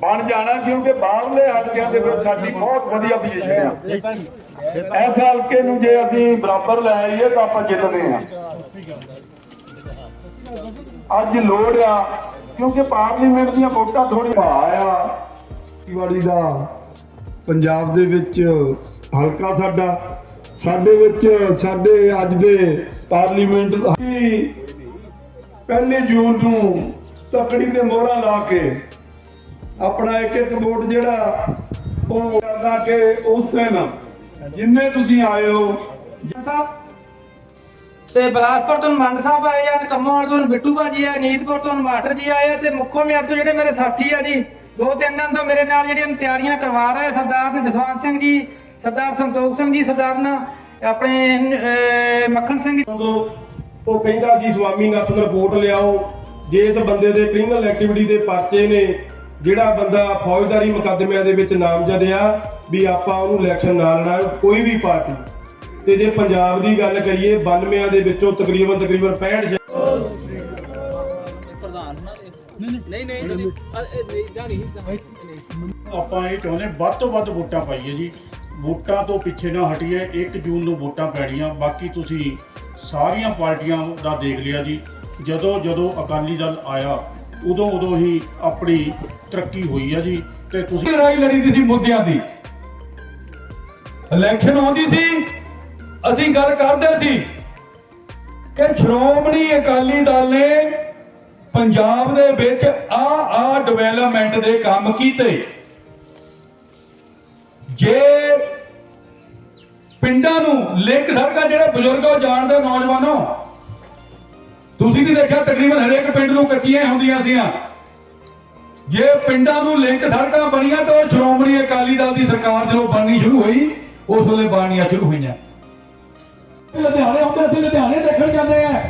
ਬਣ ਜਾਣਾ ਕਿਉਂਕਿ ਬਾਹਰਲੇ ਹਲਕਿਆਂ ਦੇ ਵਿੱਚ ਸਾਡੀ ਬਹੁਤ ਵਧੀਆ ਪੋਜੀਸ਼ਨ ਆ ਇਸ ਹਲਕੇ ਨੂੰ ਜੇ ਅਸੀਂ ਬਰਾਬਰ ਲੈ ਆਈਏ ਤਾਂ ਆਪਾਂ ਜਿੱਤਦੇ ਆ ਅੱਜ ਲੋੜ ਆ, ਕਿਉਂਕਿ ਪਾਰਲੀਮੈਂਟ ਦੀਆਂ ਵੋਟਾਂ ਥੋੜੀ ਆ। ਖੇਤੀਬਾੜੀ ਦਾ ਪੰਜਾਬ ਦੇ ਵਿੱਚ ਹਲਕਾ ਸਾਡਾ, ਸਾਡੇ ਵਿੱਚ ਸਾਡੇ ਅੱਜ ਦੇ ਪਾਰਲੀਮੈਂਟ ਪਹਿਲੀ ਜੂਨ ਨੂੰ ਤਕੜੀ ਦੇ ਮੋਹਰਾਂ ਲਾ ਕੇ ਆਪਣਾ ਇੱਕ ਇੱਕ ਵੋਟ ਜਿਹੜਾ ਉਹ ਕਰਦਾ ਕਿ ਉਸ ਦਿਨ ਜਿੰਨੇ ਤੁਸੀਂ ਆਏ ਹੋ ਸਾਹਿਬ। ਤੇ ਬਲਾਸਪੁਰ ਤੋਂ ਮੰਡ ਸਾਹਿਬ ਆਏ ਆ ਕੰਮੋਵਾਲ ਤੋਂ ਬਿੱਟੂ ਬਾਜੀ ਆ ਨੀਤਪੁਰ ਤੋਂ ਮਾਸਟਰ ਜੀ ਆਏ ਤੇ ਮੁੱਖੋ ਮੇਰ ਤੋਂ ਜਿਹੜੇ ਮੇਰੇ ਸਾਥੀ ਆ ਜੀ ਦੋ ਤਿੰਨ ਦਿਨ ਤੋਂ ਮੇਰੇ ਨਾਲ ਜਿਹੜੀਆਂ ਤਿਆਰੀਆਂ ਕਰਵਾ ਰਹੇ ਸਰਦਾਰ ਜਸਵੰਤ ਸਿੰਘ ਜੀ ਸਰਦਾਰ ਸੰਤੋਖ ਸਿੰਘ ਜੀ ਸਰਦਾਰ ਨਾ ਆਪਣੇ ਮੱਖਣ ਸਿੰਘ ਉਹ ਕਹਿੰਦਾ ਸੀ ਸਵਾਮੀਨਾਥਨ ਰਿਪੋਰਟ ਲਿਆਓ। ਜੇ ਇਸ ਬੰਦੇ ਦੇ ਕ੍ਰਿਮੀਨਲ ਐਕਟੀਵਿਟੀ ਦੇ ਪਰਚੇ ਨੇ ਜਿਹੜਾ ਬੰਦਾ ਫੌਜਦਾਰੀ ਮੁਕੱਦਮਿਆਂ ਦੇ ਵਿੱਚ ਨਾਮਜ਼ਦ ਆ ਵੀ ਆਪਾਂ ਉਹਨੂੰ ਇਲੈਕਸ਼ਨ ਨਾ ਲੜਾਓ ਕੋਈ ਵੀ ਪਾਰਟੀ। ਤੇ ਜੇ ਪੰਜਾਬ ਦੀ ਗੱਲ ਕਰੀਏ 92 ਦੇ ਵਿੱਚੋਂ ਤਕਰੀਬਨ ਤਕਰੀਬਨ 65 ਸ਼ਹਿ- ਆਪਾਂ ਇਹ ਚਾਹੁੰਦੇ ਵੱਧ ਤੋਂ ਵੱਧ ਵੋਟਾਂ ਪਾਈਏ ਜੀ। ਵੋਟਾਂ ਤੋਂ ਪਿੱਛੇ ਨਾ ਹਟੀਏ 1 ਜੂਨ ਨੂੰ ਵੋਟਾਂ ਪੈਣੀਆਂ ਬਾਕੀ ਤੁਸੀਂ ਸਾਰੀਆਂ ਪਾਰਟੀਆਂ ਦਾ ਦੇਖ ਲਿਆ ਜੀ। ਜਦੋਂ ਜਦੋਂ ਅਕਾਲੀ ਦਲ ਆਇਆ, ਉਦੋਂ ਉਦੋਂ ਹੀ ਆਪਣੀ ਤਰੱਕੀ ਹੋਈ ਆ ਜੀ, ਤੇ ਤੁਸੀਂ ਲੜਾਈ ਲੜੀ ਦੀ ਸੀ ਮੁੱਦਿਆਂ ਦੀ। ਇਲੈਕਸ਼ਨ ਆਉਂਦੀ ਸੀ, ਅਸੀਂ ਗੱਲ ਕਰਦੇ ਸੀ ਕਿ ਸ਼੍ਰੋਮਣੀ ਅਕਾਲੀ ਦਲ ਨੇ ਪੰਜਾਬ ਦੇ ਵਿੱਚ ਆ ਆ ਡਿਵੈਲਪਮੈਂਟ ਦੇ ਕੰਮ ਕੀਤੇ। ਜੇ ਪਿੰਡਾਂ ਨੂੰ ਲਿੰਕ ਸੜਕਾਂ ਜਿਹੜੇ ਬਜ਼ੁਰਗੋ ਜਾਣਦੇ ਨੌਜਵਾਨੋ? ਤੁਸੀਂ ਵੀ ਦੇਖਿਆ ਤਕਰੀਬਨ ਹਰੇਕ ਪਿੰਡ ਨੂੰ ਕੱਚੀਆਂ ਹੁੰਦੀਆਂ ਸੀਆਂ। ਜੇ ਪਿੰਡਾਂ ਨੂੰ ਲਿੰਕ ਸੜਕਾਂ ਬਣੀਆਂ ਤਾਂ ਉਹ ਸ਼੍ਰੋਮਣੀ ਅਕਾਲੀ ਦਲ ਦੀ ਸਰਕਾਰ ਜਦੋਂ ਬਣਨੀ ਸ਼ੁਰੂ ਹੋਈ, ਉਸ ਵੇਲੇ ਬਣਨੀਆਂ ਸ਼ੁਰੂ ਹੋਈਆਂ। ਲੁਧਿਆਣੇ ਆਉਂਦੇ ਸੀ ਲੁਧਿਆਣੇ ਦੇਖਣ ਜਾਂਦੇ ਆ।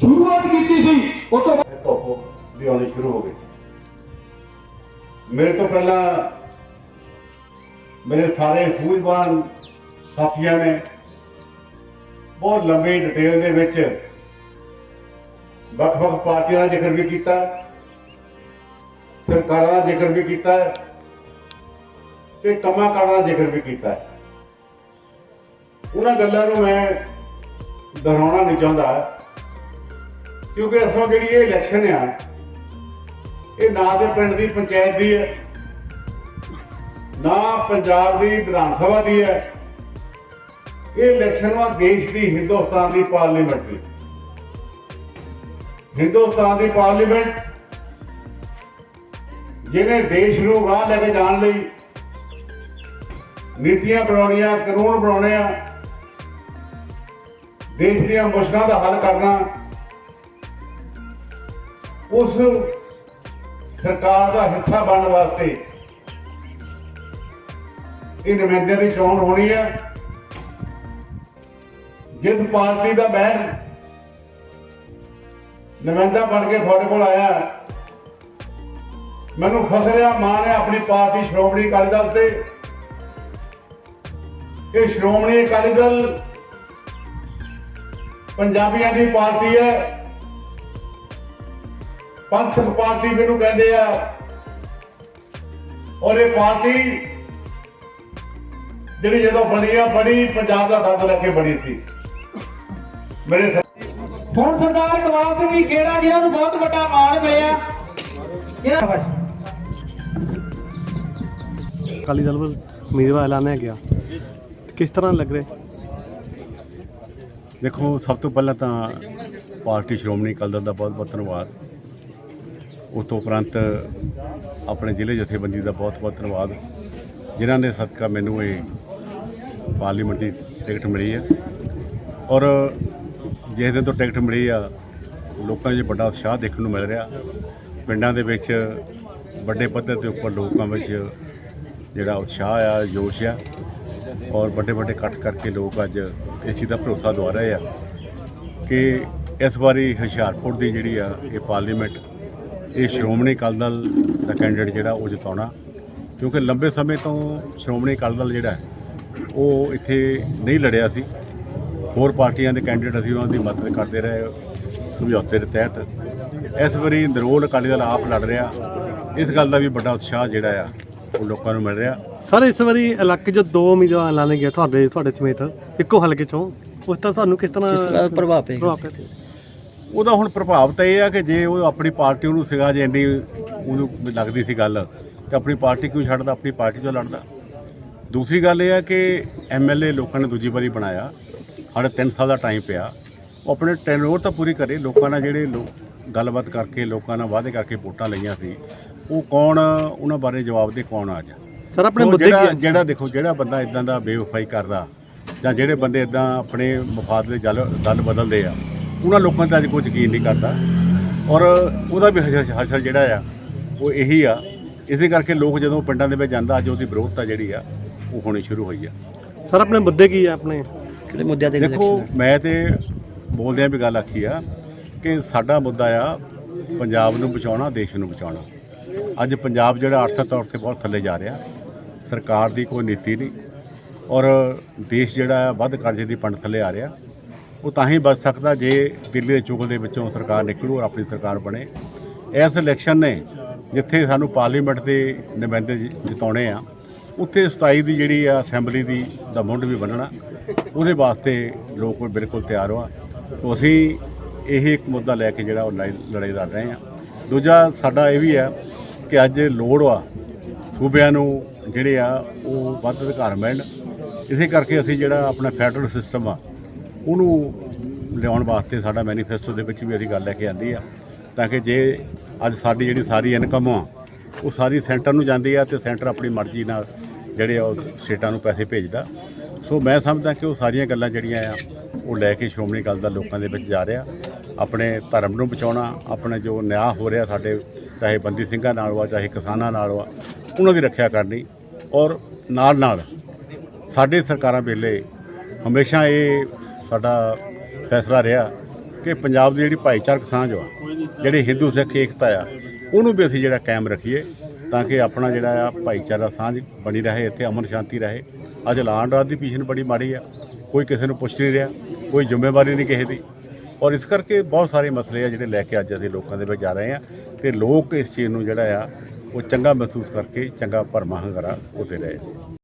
ਸ਼ੁਰੂਆਤ ਕੀਤੀ ਸੀ, ਉਹ ਤੋਂ ਬਾਅਦ ਵੀ ਆਉਣੀ ਸ਼ੁਰੂ ਹੋ ਗਏ ਮੇਰੇ ਤੋਂ ਪਹਿਲਾਂ ਮੇਰੇ ਸਾਰੇ ਸੂਝਵਾਨ ਸਾਥੀਆਂ ਨੇ ਬਹੁਤ ਲੰਬੀ ਡਿਟੇਲ ਦੇ ਵਿੱਚ ਵੱਖ-ਵੱਖ ਪਾਰਟੀਆਂ ਦਾ ਜ਼ਿਕਰ ਵੀ ਕੀਤਾ, ਸਰਕਾਰਾਂ ਦਾ ਜ਼ਿਕਰ ਵੀ ਕੀਤਾ ਹੈ ਤੇ ਕੰਮਾਂ ਕਾਰਾਂ ਦਾ ਜ਼ਿਕਰ ਵੀ ਕੀਤਾ। ਉਹਨਾਂ ਗੱਲਾਂ ਨੂੰ ਮੈਂ ਦੁਹਰਾਉਣਾ ਨਹੀਂ ਚਾਹੁੰਦਾ, ਕਿਉਂਕਿ ਅਸਲੋਂ ਜਿਹੜੀ ਇਹ ਇਲੈਕਸ਼ਨ ਆ, ਇਹ ਨਾ ਤੇ ਪਿੰਡ ਦੀ ਪੰਚਾਇਤ ਦੀ ਹੈ, ਨਾ ਪੰਜਾਬ ਦੀ ਵਿਧਾਨ ਸਭਾ ਦੀ ਹੈ ਇਹ ਇਲੈਕਸ਼ਨ ਵਾ ਦੇਸ਼ ਦੀ ਹਿੰਦੁਸਤਾਨ ਦੀ ਪਾਰਲੀਮੈਂਟ ਦੀ ਹਿੰਦੁਸਤਾਨ ਦੀ ਪਾਰਲੀਮੈਂਟ ਜਿਹਨੇ ਦੇਸ਼ ਨੂੰ ਰਾਹ ਲੈ ਕੇ ਜਾਣ ਲਈ ਨੀਤੀਆਂ ਬਣਾਉਣੀਆਂ, ਕਾਨੂੰਨ ਬਣਾਉਣੇ ਆ, ਦੇਸ਼ ਦੀਆਂ ਮੁਸ਼ਕਲਾਂ ਦਾ ਹੱਲ ਕਰਨਾ, ਉਸ ਸਰਕਾਰ ਦਾ ਹਿੱਸਾ ਬਣਨ ਵਾਸਤੇ ਇਹ ਨੁਮਾਇੰਦਿਆਂ ਦੀ ਚੋਣ ਹੋਣੀ ਹੈ ਜਿਸ ਪਾਰਟੀ ਦਾ ਮੈਂ ਨੁਮਾਇੰਦਾ ਬਣ ਕੇ ਤੁਹਾਡੇ ਕੋਲ ਆਇਆ। ਮੈਨੂੰ ਫਸਰਿਆ ਮਾਣ ਹੈ ਆਪਣੀ ਪਾਰਟੀ ਸ਼੍ਰੋਮਣੀ ਅਕਾਲੀ ਦਲ ਤੇ। ਇਹ ਸ਼੍ਰੋਮਣੀ ਅਕਾਲੀ ਦਲ ਪੰਜਾਬੀਆਂ ਦੀ ਪਾਰਟੀ ਹੈ। ਪੰਥਕ ਪਾਰਟੀ ਮੈਨੂੰ ਕਹਿੰਦੇ ਆ। ਔਰ ਇਹ ਪਾਰਟੀ ਜਿਹੜੀ ਜਦੋਂ ਬਣੀ ਆ ਬੜੀ ਪੰਜਾਬ ਦਾ ਦਰਦ ਲੈ ਕੇ ਬਣੀ ਸੀ। ਮੇਰੇ ਹੁਣ ਸਰਦਾਰ ਕਮਾਲ ਸਿੰਘ ਜੀ ਖੇੜਾ ਜਿਨ੍ਹਾਂ ਨੂੰ ਬਹੁਤ ਵੱਡਾ ਮਾਣ ਮਿਲਿਆ। ਜਿਹੜਾ ਅਕਾਲੀ ਦਲ ਵੱਲ ਉਮੀਦਵਾਰ ਐਲਾਨਿਆ ਗਿਆ। ਕਿਸ ਤਰ੍ਹਾਂ ਲੱਗ ਰਿਹਾ? ਦੇਖੋ ਸਭ ਤੋਂ ਪਹਿਲਾਂ ਤਾਂ ਪਾਰਟੀ ਸ਼੍ਰੋਮਣੀ ਅਕਾਲੀ ਦਲ ਦਾ ਬਹੁਤ ਬਹੁਤ ਧੰਨਵਾਦ। ਉਸ ਤੋਂ ਉਪਰੰਤ ਆਪਣੇ ਜ਼ਿਲ੍ਹੇ ਜਥੇਬੰਦੀ ਦਾ ਬਹੁਤ ਬਹੁਤ ਧੰਨਵਾਦ। ਜਿਨ੍ਹਾਂ ਨੇ ਸਦਕਾ ਮੈਨੂੰ ਇਹ ਪਾਰਲੀਮੈਂਟ ਦੀ ਟਿਕਟ ਮਿਲੀ ਹੈ। ਔਰ ਜਿਸ ਦਿਨ ਤੋਂ ਟਿਕਟ ਮਿਲੀ ਆ, ਲੋਕਾਂ 'ਚ ਵੱਡਾ ਉਤਸ਼ਾਹ ਦੇਖਣ ਨੂੰ ਮਿਲ ਰਿਹਾ। ਪਿੰਡਾਂ ਦੇ ਵਿੱਚ ਵੱਡੇ ਪੱਧਰ ਦੇ ਉੱਪਰ ਲੋਕਾਂ ਵਿੱਚ ਜਿਹੜਾ ਉਤਸ਼ਾਹ ਆ, ਜੋਸ਼ ਆ ਔਰ ਵੱਡੇ ਵੱਡੇ ਇਕੱਠ ਕਰਕੇ ਲੋਕ ਅੱਜ ਇਸ ਚੀਜ਼ ਦਾ ਭਰੋਸਾ ਦਵਾ ਰਹੇ ਆ ਕਿ ਇਸ ਵਾਰੀ ਹੁਸ਼ਿਆਰਪੁਰ ਦੀ ਜਿਹੜੀ ਆ, ਇਹ ਪਾਰਲੀਮੈਂਟ, ਇਹ ਸ਼੍ਰੋਮਣੀ ਅਕਾਲੀ ਦਲ ਦਾ ਕੈਂਡੀਡੇਟ ਜਿਹੜਾ ਉਹ ਜਿਤਾਉਣਾ। ਕਿਉਂਕਿ ਲੰਬੇ ਸਮੇਂ ਤੋਂ ਸ਼੍ਰੋਮਣੀ ਅਕਾਲੀ ਦਲ ਜਿਹੜਾ, ਉਹ ਇੱਥੇ ਨਹੀਂ ਲੜਿਆ ਸੀ। ਹੋਰ ਪਾਰਟੀਆਂ ਦੇ ਕੈਂਡੀਡੇਟ ਅਸੀਂ ਉਹਨਾਂ ਦੀ ਮਦਦ ਕਰਦੇ ਰਹੇ ਸਮਝੌਤੇ ਦੇ ਤਹਿਤ। ਇਸ ਵਾਰੀ ਨਰੋਲ ਅਕਾਲੀ ਦਲ ਆਪ ਲੜ ਰਿਹਾ। ਇਸ ਗੱਲ ਦਾ ਵੀ ਵੱਡਾ ਉਤਸ਼ਾਹ ਜਿਹੜਾ ਆ ਉਹ ਲੋਕਾਂ ਨੂੰ ਮਿਲ ਰਿਹਾ। ਸਰ ਇਸ ਵਾਰੀ ਇਲਾਕੇ 'ਚ ਦੋ ਉਮੀਦਵਾਰ ਐਲਾਨੇ ਗਏ ਤੁਹਾਡੇ ਤੁਹਾਡੇ ਸਮੇਤ। ਇੱਕੋ ਹਲਕੇ 'ਚੋਂ। ਉਸ ਦਾ ਤੁਹਾਨੂੰ ਕਿਸ ਤਰ੍ਹਾਂ ਕਿਸ ਤਰ੍ਹਾਂ ਪ੍ਰਭਾਵ ਪਏਗਾ ਤੇ? ਉਹਦਾ ਹੁਣ ਪ੍ਰਭਾਵ ਤਾਂ ਇਹ ਆ ਕਿ ਜੇ ਉਹ ਆਪਣੀ ਪਾਰਟੀ ਉਹਨੂੰ ਸੀਗਾ ਜੇ ਇੰਨੀ ਉਹਨੂੰ ਲੱਗਦੀ ਸੀ ਗੱਲ ਤੇ ਆਪਣੀ ਪਾਰਟੀ ਕਿਉਂ ਛੱਡਦਾ? ਆਪਣੀ ਪਾਰਟੀ ਚੋਂ ਲੜਦਾ। ਦੂਸਰੀ ਗੱਲ ਇਹ ਆ ਕਿ ਐਮਐਲਏ ਲੋਕਾਂ ਨੇ ਦੂਜੀ ਵਾਰੀ ਬਣਾਇਆ। ਸਾਡੇ 3 ਸਾਲ ਦਾ ਟਾਈਮ ਪਿਆ। ਉਹ ਆਪਣੇ ਟੈਨੋਰ ਤਾਂ ਪੂਰੀ ਕਰੇ। ਲੋਕਾਂ ਨਾਲ ਜਿਹੜੇ ਲੋਕ ਗੱਲਬਾਤ ਕਰਕੇ ਲੋਕਾਂ ਨਾਲ ਵਾਅਦੇ ਕਰਕੇ ਵੋਟਾਂ ਲਈਆਂ ਸੀ ਉਹ ਕੌਣ ਉਹਨਾਂ ਬਾਰੇ ਜਵਾਬ ਦੇ ਕੌਣ ਆ ਜਾ ਸਰ ਆਪਣੇ ਮੁੱਦੇ ਕੀ ਜਿਹੜਾ ਦੇਖੋ ਜਿਹੜਾ ਬੰਦਾ ਇਦਾਂ ਦਾ ਬੇਵਫਾਈ ਕਰਦਾ ਜਾਂ ਜਿਹੜੇ ਬੰਦੇ ਇਦਾਂ ਆਪਣੇ ਮਫਾਦ ਦੇ ਜਲ ਦਲ ਬਦਲਦੇ ਆ ਉਹਨਾਂ ਲੋਕਾਂ ਤੇ ਅੱਜ ਕੋਈ ਯਕੀਨ ਨਹੀਂ ਕਰਦਾ। ਔਰ ਉਹਦਾ ਵੀ ਹਸ਼ਰ ਜਿਹੜਾ ਆ ਉਹ ਇਹੀ ਆ। ਇਸੇ ਕਰਕੇ ਲੋਕ ਜਦੋਂ ਪਿੰਡਾਂ ਦੇ ਵਿੱਚ ਜਾਂਦਾ ਅੱਜ ਉਹਦੀ ਵਿਰੋਧਤਾ ਜਿਹੜੀ ਆ ਉਹ ਹੋਣੀ ਸ਼ੁਰੂ ਹੋਈ ਆ। ਸਰ ਆਪਣੇ ਮੁੱਦੇ ਕੀ ਆ ਆਪਣੇ? ਕਿਹੜੇ ਮੁੱਦਿਆਂ ਤੇ ਦੇਖੋ ਇਲੈਕਸ਼ਨ ਮੈਂ ਤੇ ਬੋਲਦਿਆਂ ਵੀ ਗੱਲ ਆਖੀ ਆ ਕਿ ਸਾਡਾ ਮੁੱਦਾ ਆ ਪੰਜਾਬ ਨੂੰ ਬਚਾਉਣਾ ਦੇਸ਼ ਨੂੰ ਬਚਾਉਣਾ। ਅੱਜ ਪੰਜਾਬ ਜਿਹੜਾ ਆਰਥਿਕ ਤੌਰ ਤੇ ਬਹੁਤ ਥੱਲੇ ਜਾ ਰਿਹਾ। ਸਰਕਾਰ ਦੀ ਕੋਈ ਨੀਤੀ ਨਹੀਂ ਔਰ ਦੇਸ਼ ਜਿਹੜਾ ਆ ਵੱਧ ਕਰਜ਼ੇ ਦੀ ਪੰਡ ਥੱਲੇ ਆ ਰਿਹਾ। ਉਹ ਤਾਂ ਹੀ ਬਚ ਸਕਦਾ ਜੇ ਦਿੱਲੀ ਦੇ ਚੁਗਲ ਦੇ ਵਿੱਚੋਂ ਸਰਕਾਰ ਨਿਕਲੂ ਔਰ ਆਪਣੀ ਸਰਕਾਰ ਬਣੇ। ਇਸ ਇਲੈਕਸ਼ਨ ਨੇ ਜਿੱਥੇ ਸਾਨੂੰ ਪਾਰਲੀਮੈਂਟ ਦੇ ਨੁਮਾਇੰਦੇ ਜਿਤਾਉਣੇ ਆ ਉੱਥੇ 27 ਦੀ ਜਿਹੜੀ ਆ ਅਸੈਂਬਲੀ ਦੀ ਦਾ ਮੁੰਡ ਵੀ ਬੰਨਣਾ, ਉਹਦੇ ਵਾਸਤੇ ਲੋਕ ਬਿਲਕੁਲ ਤਿਆਰ ਹੋ ਤੋ ਅਸੀਂ ਇਹ ਇੱਕ ਮੁੱਦਾ ਲੈ ਕੇ ਜਿਹੜਾ ਉਹ ਲੜਾਈ ਲੜਾਈ ਲੜ ਰਹੇ ਆ। ਦੂਜਾ ਸਾਡਾ ਇਹ ਵੀ ਆ ਕਿ ਅੱਜ ਲੋੜ ਆ ਸੂਬਿਆਂ ਨੂੰ ਜਿਹੜੇ ਆ ਉਹ ਵੱਧ ਅਧਿਕਾਰ ਮਿਲਣ। ਇਸੇ ਕਰਕੇ ਅਸੀਂ ਜਿਹੜਾ ਆਪਣਾ ਫੈਡਰਲ ਸਿਸਟਮ ਆ, ਉਹਨੂੰ ਲਿਆਉਣ ਵਾਸਤੇ ਸਾਡਾ ਮੈਨੀਫੈਸਟੋ ਦੇ ਵਿੱਚ ਵੀ ਅਸੀਂ ਗੱਲ ਲੈ ਕੇ ਆਂਦੀ ਆ, ਤਾਂ ਕਿ ਜੇ ਅੱਜ ਸਾਡੀ ਜਿਹੜੀ ਸਾਰੀ ਇਨਕਮ ਆ, ਉਹ ਸਾਰੀ ਸੈਂਟਰ ਨੂੰ ਜਾਂਦੀ ਆ ਤੇ ਸੈਂਟਰ ਆਪਣੀ ਮਰਜ਼ੀ ਨਾਲ ਜਿਹੜੇ ਆ ਉਹ ਸਟੇਟਾਂ ਨੂੰ ਪੈਸੇ ਭੇਜਦਾ। ਸੋ ਮੈਂ ਸਮਝਦਾ ਕਿ ਉਹ ਸਾਰੀਆਂ ਗੱਲਾਂ ਜਿਹੜੀਆਂ ਆ, ਉਹ ਲੈ ਕੇ ਸ਼੍ਰੋਮਣੀ ਗੱਲ ਦਾ ਲੋਕਾਂ ਦੇ ਵਿੱਚ ਜਾ ਰਿਹਾ। ਆਪਣੇ ਧਰਮ ਨੂੰ ਬਚਾਉਣਾ, ਆਪਣੇ ਜੋ ਨਿਆਂ ਹੋ ਰਿਹਾ ਸਾਡੇ, ਚਾਹੇ ਬੰਦੀ ਸਿੰਘਾਂ ਨਾਲ ਵਾ, ਚਾਹੇ ਕਿਸਾਨਾਂ ਨਾਲ ਵਾ, ਉਹਨਾਂ ਦੀ ਰੱਖਿਆ ਕਰਨੀ। ਔਰ ਨਾਲ ਨਾਲ ਸਾਡੇ ਸਰਕਾਰਾਂ ਵੇਲੇ ਹਮੇਸ਼ਾ ਇਹ ਸਾਡਾ ਫੈਸਲਾ ਰਿਹਾ ਕਿ ਪੰਜਾਬ ਦੀ ਜਿਹੜੀ ਭਾਈਚਾਰਕ ਸਾਂਝ ਵਾ, ਜਿਹੜੀ ਹਿੰਦੂ ਸਿੱਖ ਏਕਤਾ ਆ, ਉਹਨੂੰ ਵੀ ਅਸੀਂ ਜਿਹੜਾ ਕਾਇਮ ਰੱਖੀਏ। ਤਾਂ ਕਿ ਆਪਣਾ ਜਿਹੜਾ ਆ ਭਾਈਚਾਰਾ ਸਾਂਝ ਬਣੀ ਰਹੇ, ਇੱਥੇ ਅਮਨ ਸ਼ਾਂਤੀ ਰਹੇ। ਅੱਜ ਲਾਂਡ ਦੀ ਪੀਸ਼ਨ ਬੜੀ ਮਾੜੀ ਆ। ਕੋਈ ਕਿਸੇ ਨੂੰ ਪੁੱਛ ਨਹੀਂ ਰਿਹਾ, ਕੋਈ ਜ਼ਿੰਮੇਵਾਰੀ ਨਹੀਂ ਕਿਸੇ ਦੀ। ਔਰ ਇਸ ਕਰਕੇ ਬਹੁਤ ਸਾਰੇ ਮਸਲੇ ਆ ਜਿਹੜੇ ਲੈ ਕੇ ਅੱਜ ਅਸੀਂ ਲੋਕਾਂ ਦੇ ਵਿੱਚ ਜਾ ਰਹੇ ਆ ਤੇ ਲੋਕ ਇਸ ਚੀਜ਼ ਨੂੰ ਜਿਹੜਾ ਆ, ਉਹ ਚੰਗਾ ਮਹਿਸੂਸ ਕਰਕੇ, ਚੰਗਾ ਭਰਮਾ ਹੰਗਾਰਾ ਉਹਦੇ ਰਹੇ।